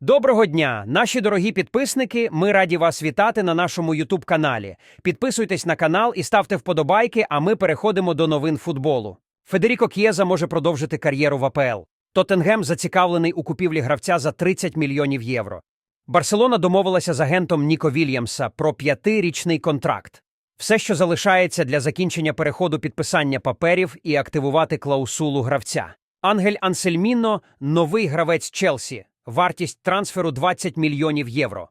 Доброго дня, наші дорогі підписники. Ми раді вас вітати на нашому Ютуб каналі. Підписуйтесь на канал і ставте вподобайки, а ми переходимо до новин футболу. Федеріко К'єза може продовжити кар'єру в АПЛ. Тоттенгем зацікавлений у купівлі гравця за 30 мільйонів євро. Барселона домовилася з агентом Ніко Вільямса про п'ятирічний контракт. Все, що залишається для закінчення переходу підписання паперів і активувати клаусулу гравця. Ангель Ансельміно – новий гравець Челсі. Вартість трансферу 20 мільйонів євро.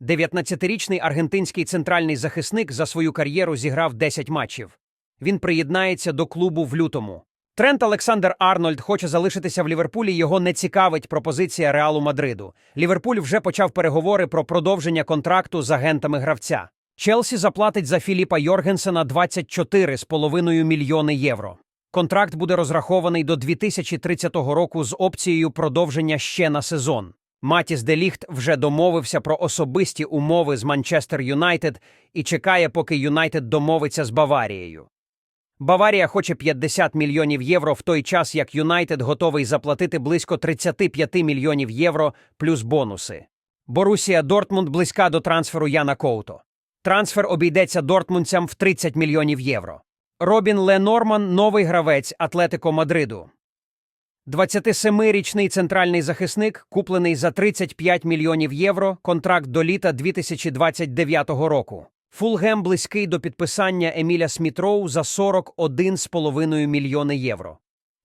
19-річний аргентинський центральний захисник за свою кар'єру зіграв 10 матчів. Він приєднається до клубу в лютому. Трент Олександр Арнольд хоче залишитися в Ліверпулі. Його не цікавить пропозиція Реалу Мадриду. Ліверпуль вже почав переговори про продовження контракту з агентами гравця. Челсі заплатить за Філіпа Йоргенсена 24,5 мільйони євро. Контракт буде розрахований до 2030 року з опцією продовження ще на сезон. Матіс Деліхт вже домовився про особисті умови з Манчестер Юнайтед і чекає, поки Юнайтед домовиться з Баварією. Баварія хоче 50 мільйонів євро в той час, як Юнайтед готовий заплатити близько 35 мільйонів євро плюс бонуси. Борусія Дортмунд близька до трансферу Яна Коуто. Трансфер обійдеться дортмундцям в 30 мільйонів євро. Робін Ленорман – новий гравець Атлетико Мадриду. 27-річний центральний захисник, куплений за 35 мільйонів євро, контракт до літа 2029 року. Фулгем близький до підписання Еміля Смітроу за 41,5 мільйони євро.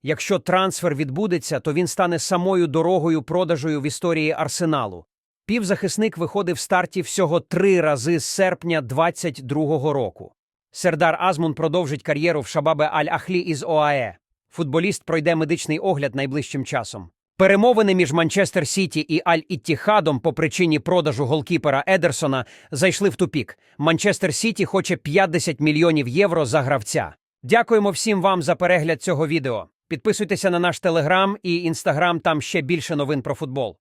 Якщо трансфер відбудеться, то він стане самою дорогою продажою в історії Арсеналу. Півзахисник виходив в старті всього три рази з серпня 2022 року. Сердар Азмун продовжить кар'єру в Шабабе Аль-Ахлі із ОАЕ. Футболіст пройде медичний огляд найближчим часом. Перемовини між Манчестер Сіті і Аль-Іттіхадом по причині продажу голкіпера Едерсона зайшли в тупік. Манчестер Сіті хоче 50 мільйонів євро за гравця. Дякуємо всім вам за перегляд цього відео. Підписуйтеся на наш телеграм і інстаграм, там ще більше новин про футбол.